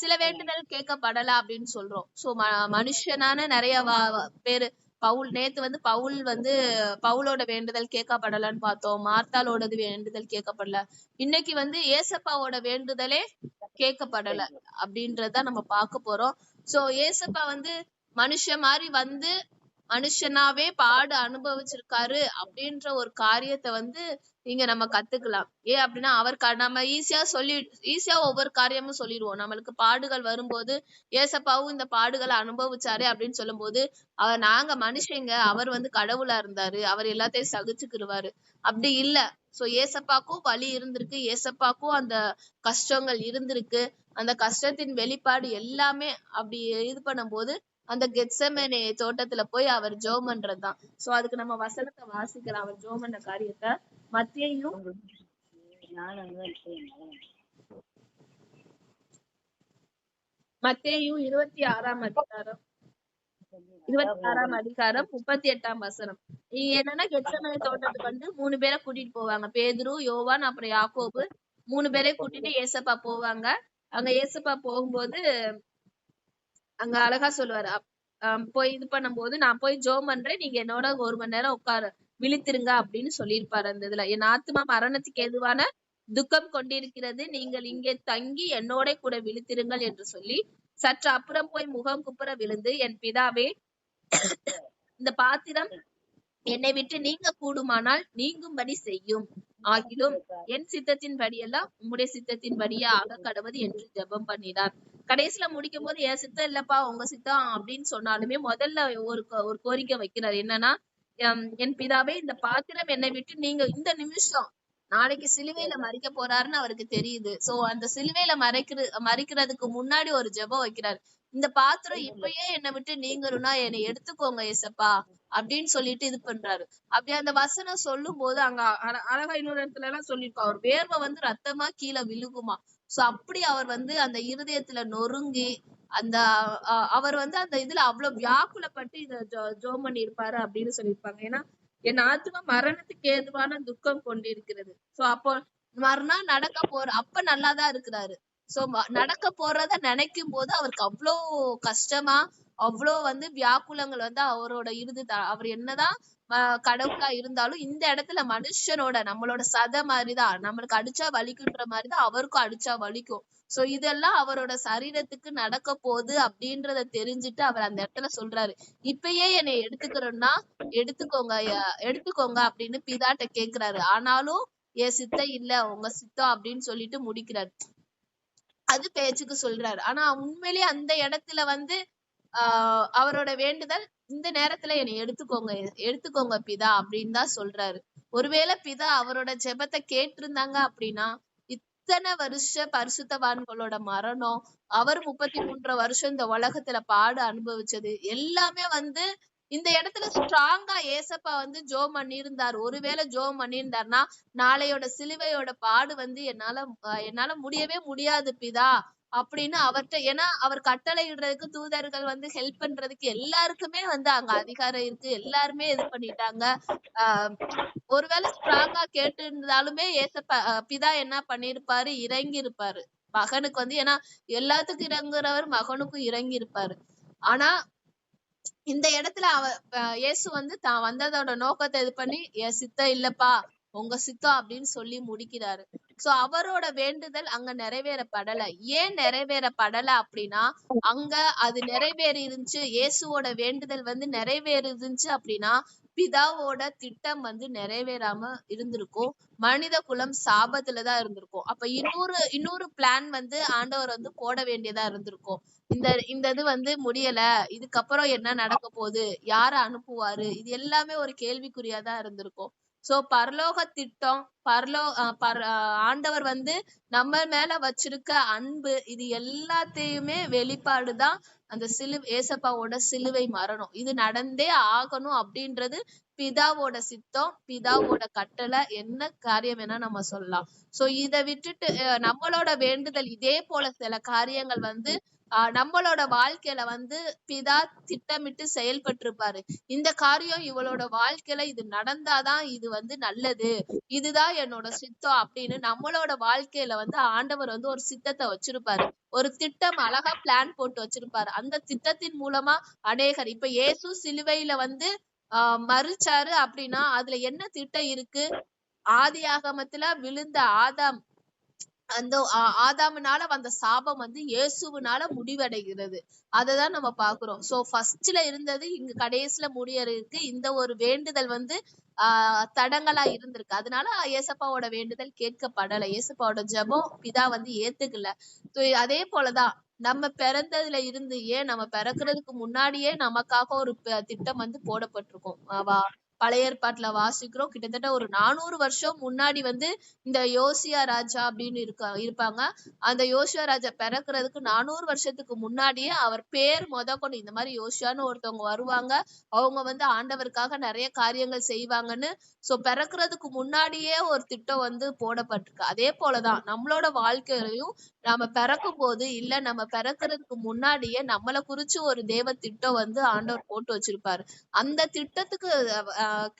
சில வேண்டுதல் கேட்கப்படல அப்படின்னு சொல்றோம். சோ மனுஷனான நிறைய பேரு பவுல் நேத்து வந்து பவுல் வந்து பவுலோட வேண்டுதல் கேட்கப்படலன்னு பார்த்தோம். மார்த்தாலோடது வேண்டுதல் கேட்கப்படல. இன்னைக்கு வந்து ஏசப்பாவோட வேண்டுதலே கேட்கப்படல அப்படின்றத நம்ம பார்க்க போறோம். சோ ஏசப்பா வந்து மனுஷன் மாதிரி வந்து மனுஷனாவே பாடு அனுபவிச்சிருக்காரு அப்படின்ற ஒரு காரியத்தை வந்து இங்க நம்ம கத்துக்கலாம். ஏன் அப்படின்னா அவர் க- நம்ம ஈஸியா சொல்லி ஈஸியா ஒவ்வொரு காரியமும் சொல்லிடுவோம். நம்மளுக்கு பாடுகள் வரும்போது ஏசப்பாவும் இந்த பாடுகளை அனுபவிச்சாரு அப்படின்னு சொல்லும்போது அவர் நாங்க மனுஷங்க அவர் வந்து கடவுளா இருந்தாரு. அவர் எல்லாத்தையும் சகிச்சுக்கிடுவாரு அப்படி இல்ல. சோ ஏசப்பாக்கும் வலி இருந்திருக்கு. ஏசப்பாக்கும் அந்த கஷ்டங்கள் இருந்திருக்கு. அந்த கஷ்டத்தின் வெளிப்பாடு எல்லாமே அப்படி இது பண்ணும்போது அந்த கெத்செமனே தோட்டத்துல போய் அவர் ஜெபம் பண்றதுதான் சோ அதுக்கு நம்ம வசனத்தை வாசிக்கலாம் அவர் ஜெபம் பண்ண காரியத்தை மத்தேயும் மத்தேயும் இருபத்தி ஆறாம் அதிகாரம் இருபத்தி ஆறாம் அதிகாரம் முப்பத்தி எட்டாம் வசனம். என்னன்னா கெத்செமனே தோட்டத்துக்கு வந்து மூணு பேரை கூட்டிட்டு போவாங்க. பேதுரு யோவான் அப்புறம் யாக்கோபு. மூணு பேரை கூட்டிட்டு ஏசப்பா போவாங்க. அங்க ஏசப்பா போகும்போது அங்க அழகா சொல்லுவாரு. போய் இது பண்ணும்போது நான் போய் ஜோ பண்றேன். நீங்க என்னோட ஒரு மணி நேரம் உட்காரு விழித்திருங்க அப்படின்னு சொல்லியிருப்பாரு அந்த இதுல. என் ஆத்மா மரணத்துக்கு எதுவான துக்கம் கொண்டிருக்கிறது நீங்கள் இங்கே தங்கி என்னோட கூட விழித்திருங்கள் என்று சொல்லி சற்று அப்புறம் போய் முகம் குப்புற விழுந்து என் பிதாவே இந்த பாத்திரம் என்னை விட்டு நீங்க கூடுமானால் நீங்கும்படி செய்யும். ஆகிலும் என் சித்தத்தின் படியெல்லாம் உம்முடைய சித்தத்தின் படியே ஆக கடவுது என்று ஜெபம் பண்ணினார். கடைசியில முடிக்கும் போது என் சித்தம் இல்லப்பா உங்க சித்தம் அப்படின்னு சொன்னாலுமே முதல்ல ஒரு கோ- ஒரு கோரிக்கை வைக்கிறார். என்னன்னா என் பிதாவே இந்த பாத்திரம் என்னை விட்டு நீங்க இந்த நிமிஷம் நாளைக்கு சிலுவையில மறைக்க போறாருன்னு அவருக்கு தெரியுது. சோ அந்த சிலுவையில மறைக்கிற மறைக்கிறதுக்கு முன்னாடி ஒரு ஜெபம் வைக்கிறார். இந்த பாத்திரம் இப்பயே என்னை விட்டு நீங்கணும்னா என்னை எடுத்துக்கோங்க ஏசப்பா அப்படின்னு சொல்லிட்டு இது பண்றாரு. அப்படி அந்த வசனம் சொல்லும் போது அங்க அழ- அழகா இன்னொரு இடத்துல எல்லாம் சொல்லியிருக்கோம். அவர் வேர்வை வந்து ரத்தமா கீழே விழுகுமா? சோ அப்படி அவர் வந்து அந்த இருதயத்துல நொறுங்கி அந்த அஹ், அவர் வந்து அந்த இதுல அவ்வளவு வியாக்குலப்பட்டு இத ஜோ- ஜெபம் பண்ணி இருப்பாரு அப்படின்னு சொல்லியிருப்பாங்க. ஏன்னா என் ஆத்மா மரணத்துக்கு ஏதுவான துக்கம் கொண்டிருக்கிறது. சோ அப்போ மறுநாள் நடக்க போற அப்ப நல்லாதான் இருக்கிறாரு. சோ நடக்க போறத நினைக்கும் போது அவருக்கு அவ்வளோ கஷ்டமா அவ்வளோ வந்து வியாக்குலங்கள் வந்து அவரோட இருந்து அவர் என்னதான் கடவுளா இருந்தாலும் இந்த இடத்துல மனுஷனோட நம்மளோட சதை மாதிரிதான் நம்மளுக்கு அடிச்சா வலிக்குன்ற மாதிரிதான் அவருக்கும் அடிச்சா வலிக்கும். சோ இதெல்லாம் அவரோட சரீரத்துக்கு நடக்க போகுது அப்படின்றத தெரிஞ்சுட்டு அவர் அந்த இடத்துல சொல்றாரு. இப்பயே என்னை எடுத்துக்கிறோம்னா எடுத்துக்கோங்க எடுத்துக்கோங்க அப்படின்னு பிதாட்ட கேக்குறாரு. ஆனாலும் என் சித்தம் இல்ல உங்க சித்தம் அப்படின்னு சொல்லிட்டு முடிக்கிறாரு. அது பேச்சுக்கு சொல்றாரு. ஆனா உண்மையிலேயே அந்த இடத்துல வந்து ஆஹ் அவரோட வேண்டுதல் இந்த நேரத்துல என்னை எடுத்துக்கோங்க எடுத்துக்கோங்க பிதா அப்படின்னு தான் சொல்றாரு. ஒருவேளை பிதா அவரோட ஜெபத்தை கேட்டிருந்தாங்க அப்படின்னா இத்தனை வருஷ பரிசுத்தவான்களோட மரணம் அவர் முப்பத்தி மூன்று வருஷம் இந்த உலகத்துல பாடு அனுபவிச்சது எல்லாமே வந்து இந்த இடத்துல ஸ்ட்ராங்கா ஏசப்பா வந்து ஜோ பண்ணியிருந்தார். ஒருவேளை ஜோ பண்ணியிருந்தார்னா நாளையோட சிலுவையோட பாடு வந்து என்னால என்னால முடியவே முடியாது பிதா அப்படின்னு அவர்கிட்ட ஏன்னா அவர் கட்டளையிடுறதுக்கு தூதர்கள் வந்து ஹெல்ப் பண்றதுக்கு எல்லாருக்குமே வந்து அங்க அதிகாரம் இருக்கு. எல்லாருமே இது பண்ணிட்டாங்க. ஆஹ் ஒருவேளை ஸ்ட்ராங்கா கேட்டு இருந்தாலுமே ஏசப்பா பிதா என்ன பண்ணிருப்பாரு இறங்கி இருப்பாரு மகனுக்கு வந்து ஏன்னா எல்லாத்துக்கும் இறங்குறவர் மகனுக்கும் இறங்கி இருப்பாரு ஆனா இந்த இடத்துல அவ இயேசு வந்து தான் வந்ததோட நோக்கத்தை இது பண்ணி என் சித்தம் இல்லப்பா உங்க சித்தம் அப்படின்னு சொல்லி முடிக்கிறாரு. சோ அவரோட வேண்டுதல் அங்க நிறைவேறப்படல. ஏன் நிறைவேறப்படல அப்படின்னா அங்க அது நிறைவேறி இருந்துச்சு இயேசுவோட வேண்டுதல் வந்து நிறைவேறி இருந்துச்சு அப்படின்னா பிதாவோட திட்டம் வந்து நிறைவேறாம இருந்திருக்கும். மனித குலம் சாபத்துலதான் இருந்திருக்கும். அப்ப இன்னொரு இன்னொரு பிளான் வந்து ஆண்டவர் வந்து போட வேண்டியதா இருந்திருக்கும். இந்த இந்த இது வந்து முடியல. இதுக்கப்புறம் என்ன நடக்க போகுது? யார அனுப்புவாரு? இது எல்லாமே ஒரு கேள்விக்குறியாதான் இருந்திருக்கும். சோ பரலோக திட்டம் பரலோ அஹ் ஆண்டவர் வந்து நம்ம மேல வச்சிருக்க அன்பு இது எல்லாத்தையுமே வெளிப்பாடுதான் அந்த சிலு ஏசப்பாவோட சிலுவை மரணம். இது நடந்தே ஆகணும் அப்படின்றது பிதாவோட சித்தம் பிதாவோட கட்டளை என்ன காரியம் வேணா நம்ம சொல்லலாம். சோ இத விட்டுட்டு நம்மளோட வேண்டுதல் இதே போல சில காரியங்கள் வந்து ஆஹ் நம்மளோட வாழ்க்கையில வந்து பிதா திட்டமிட்டு செயல்பட்டிருப்பாரு. இந்த காரியம் இவளோட வாழ்க்கையில இது நடந்தாதான் இது வந்து நல்லது. இதுதான் என்னோட சித்தம் அப்படின்னு நம்மளோட வாழ்க்கையில வந்து ஆண்டவர் வந்து ஒரு சித்தத்தை வச்சிருப்பாரு. ஒரு திட்டம் அழகா பிளான் போட்டு வச்சிருப்பாரு. அந்த திட்டத்தின் மூலமா அநேகர் இப்ப இயேசு சிலுவையில வந்து ஆஹ் மறிச்சாரு அப்படின்னா அதுல என்ன திட்டம் இருக்கு? ஆதி ஆகமத்துல விழுந்த ஆதாம் அந்த ஆதாமுனால வந்த சாபம் வந்து இயேசுவினால முடிவடைகிறது. அததான் நம்ம பாக்குறோம் சோ ஃபர்ஸ்ட்ல இருந்தது இங்க கடைசியில முடியறதுக்கு இந்த ஒரு வேண்டுதல் வந்து ஆஹ் தடங்கலா இருந்திருக்கு. அதனால ஏசப்பாவோட வேண்டுதல் கேட்கப்படல. ஏசப்பாவோட ஜெபம் பிதா வந்து ஏத்துக்கல. அதே போலதான் நம்ம பிறந்ததுல இருந்து ஏன் நம்ம பிறக்கிறதுக்கு முன்னாடியே நமக்காக ஒரு திட்டம் வந்து போடப்பட்டிருக்கும். ஆவா பழைய ஏற்பாட்டுல வாசிக்கிறோம். கிட்டத்தட்ட ஒரு நானூறு வருஷம் முன்னாடி வந்து இந்த யோசியா ராஜா அப்படின்னு இருக்கா இருப்பாங்க. அந்த யோசியா ராஜா பிறக்கிறதுக்கு நானூறு வருஷத்துக்கு முன்னாடியே அவர் பேர் முதற்கொண்டு இந்த மாதிரி யோசியான்னு ஒருத்தவங்க வருவாங்க. அவங்க வந்து ஆண்டவருக்காக நிறைய காரியங்கள் செய்வாங்கன்னு. சோ பிறக்கிறதுக்கு முன்னாடியே ஒரு திட்டம் வந்து போடப்பட்டிருக்கு. அதே போலதான் நம்மளோட வாழ்க்கையிலையும் நாம பிறக்கும் போது இல்ல நம்ம பிறக்கிறதுக்கு முன்னாடியே நம்மளை குறிச்சு ஒரு தேவ திட்டம் வந்து ஆண்டவர் போட்டு வச்சிருப்பாரு. அந்த திட்டத்துக்கு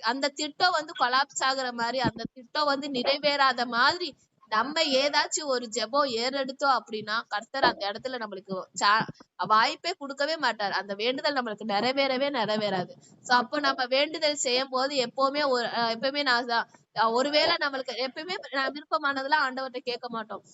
அந்த திட்டம் வந்து கொலாப்ஸ் ஆகுற மாதிரி அந்த திட்டம் வந்து நிறைவேறாத மாதிரி நம்ம ஏதாச்சும் ஒரு ஜெபம் ஏறெடுத்தோம் அப்படின்னா கர்த்தர் அந்த இடத்துல நம்மளுக்கு சா- வாய்ப்பே கொடுக்கவே மாட்டார். அந்த வேண்டுதல் நம்மளுக்கு நிறைவேறவே நிறைவேறாது. சோ அப்போ நம்ம வேண்டுதல் செய்யும் போது எப்பவுமே ஒரு அஹ் எப்பவுமே நான் ஒருவேளை நம்மளுக்கு எப்பவுமே நான் விருப்பமானதெல்லாம் ஆண்டவர்கிட்ட கேட்க மாட்டோம்.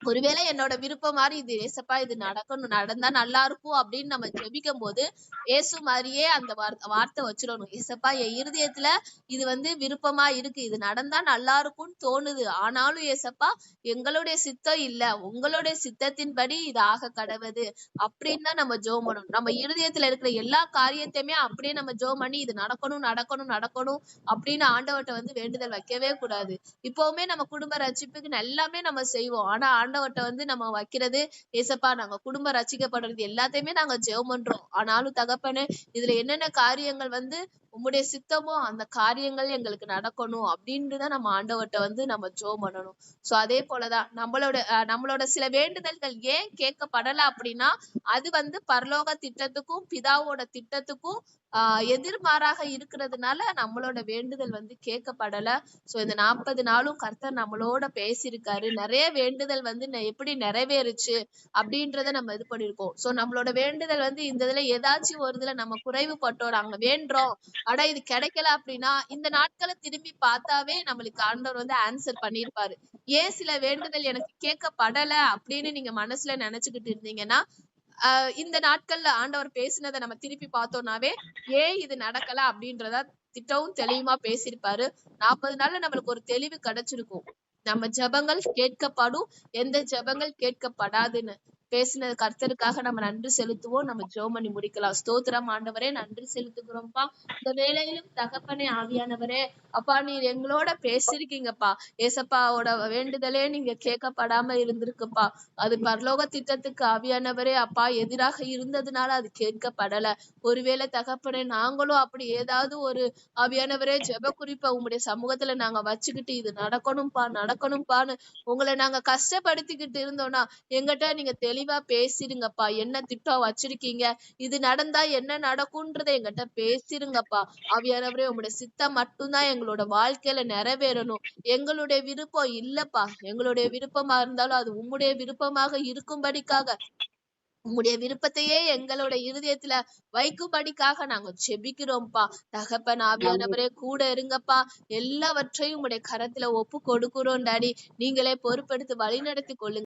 ஒருவேளை என்னோட விருப்பம் மாதிரி இது ஏசப்பா இது நடக்கணும் நடந்தா நல்லா இருக்கும் அப்படின்னு நம்ம ஜெபிக்கும் போது ஏசு மாதிரியே அந்த வார்த்தை வார்த்தை வச்சிடணும். ஏசப்பா என் இருதயத்துல இது வந்து விருப்பமா இருக்கு. இது நடந்தா நல்லா இருக்கும்னு தோணுது. ஆனாலும் ஏசப்பா எங்களுடைய சித்தம் இல்ல. உங்களுடைய சித்தத்தின்படி இது ஆக கடவுது. அப்படின்னு தான் நம்ம ஜோம் பண்ணணும். நம்ம இருதயத்துல இருக்கிற எல்லா காரியத்தையுமே அப்படியே நம்ம ஜோம் பண்ணி இது நடக்கணும் நடக்கணும் நடக்கணும் அப்படின்னு ஆண்டவர்ட்ட வந்து வேண்டுதல் வைக்கவே கூடாது. இப்பவுமே நம்ம குடும்ப ரட்சிப்புக்கு எல்லாமே நம்ம செய்வோம். ஆனா ஆண்டவர்கிட்ட வந்து நம்ம வைக்கிறது ஏசப்பா நாங்க குடும்ப ரசிக்கப்படுறது எல்லாத்தையுமே நாங்க ஜெபம் பண்றோம். ஆனாலும் தகப்பனே இதுல என்னென்ன காரியங்கள் வந்து உம்முடைய சித்தமோ அந்த காரியங்கள் எங்களுக்கு நடக்கணும் அப்படின்ட்டு தான் நம்ம ஆண்டவர்கிட்ட வந்து நம்ம ஜோ பண்ணணும். சோ அதே போலதான் நம்மளோட நம்மளோட சில வேண்டுதல்கள் ஏன் கேட்கப்படல அப்படின்னா அது வந்து பரலோக திட்டத்துக்கும் பிதாவோட திட்டத்துக்கும் ஆஹ் எதிர்மாறாக இருக்கிறதுனால நம்மளோட வேண்டுதல் வந்து கேட்கப்படல. சோ இந்த நாற்பது நாளும் கர்த்தர் நம்மளோட பேசியிருக்காரு. நிறைய வேண்டுதல் வந்து எப்படி நிறைவேறுச்சு அப்படின்றத நம்ம இது பண்ணிருக்கோம் சோ நம்மளோட வேண்டுதல் வந்து இந்த இதுல ஏதாச்சும் ஒரு இதுல நம்ம குறைவுபட்டோம் நாங்க வேண்டுறோம் அட இது கிடைக்கல அப்படின்னா இந்த நாட்களை திரும்பி பார்த்தாவே நம்மளுக்கு ஆண்டவர் வந்து ஆன்சர் பண்ணிருப்பாரு. ஏன் சில வேண்டுதல் எனக்கு கேட்கப்படல அப்படின்னு நீங்க மனசுல நினைச்சுக்கிட்டு இருந்தீங்கன்னா ஆஹ் இந்த நாட்கள்ல ஆண்டவர் பேசினதை நம்ம திருப்பி பார்த்தோம்னாவே ஏன் இது நடக்கல அப்படின்றத திட்டவும் தெளிவுமா பேசியிருப்பாரு. நாற்பது நாள்ல நம்மளுக்கு ஒரு தெளிவு கிடைச்சிருக்கும். நம்ம ஜெபங்கள் கேட்கப்படும். எந்த ஜெபங்கள் கேட்கப்படாதுன்னு. பேசின கர்த்தருக்காக நம்ம நன்றி செலுத்துவோம். நம்ம ஜோ பண்ணி முடிக்கலாம். ஸ்தோத்திரம் ஆண்டவரே நன்றி செலுத்துகிறோம்ப்பா. இந்த வேலையிலும் தகப்பனே ஆவியானவரே அப்பா நீர் எங்களோட பேசிருக்கீங்கப்பா ஏசப்பாவோட வேண்டுதலே நீங்க கேட்கப்படாம இருந்திருக்குப்பா. அது பரலோக திட்டத்துக்கு ஆவியானவரே அப்பா எதிராக இருந்ததுனால அது கேட்கப்படல. ஒருவேளை தகப்பனே நாங்களும் அப்படி ஏதாவது ஒரு ஆவியானவரே ஜெப குறிப்பை உங்களுடைய சமூகத்துல நாங்க வச்சுக்கிட்டு இது நடக்கணும்பா நடக்கணும்பான்னு உங்களை நாங்க கஷ்டப்படுத்திக்கிட்டு இருந்தோம்னா எங்கிட்ட நீங்க தெளிவு பேசிருங்கப்பா. என்ன திட்டம் வச்சிருக்கீங்க? இது நடந்தா என்ன நடக்கும்ன்றத எங்கிட்ட பேசிருங்கப்பா. ஆவியானவரே உங்களுடைய சித்தம் மட்டும்தான் எங்களோட வாழ்க்கையில நிறைவேறணும். எங்களுடைய விருப்பம் இல்லப்பா. எங்களுடைய விருப்பமா இருந்தாலும் அது உம்முடைய விருப்பமாக இருக்கும்படிக்காக உங்களுடைய விருப்பத்தையே எங்களோட இருதயத்துல வைக்கும்படிக்காக நாங்க ஜெபிக்கிறோம்ப்பா தகப்பன் ஆவியானவரே கூட இருங்கப்பா. எல்லாவற்றையும் உங்களுடைய கரத்துல ஒப்பு கொடுக்கிறோம் டாடி. நீங்களே பொறுப்பெடுத்து வழி நடத்தி கொள்ளுங்க.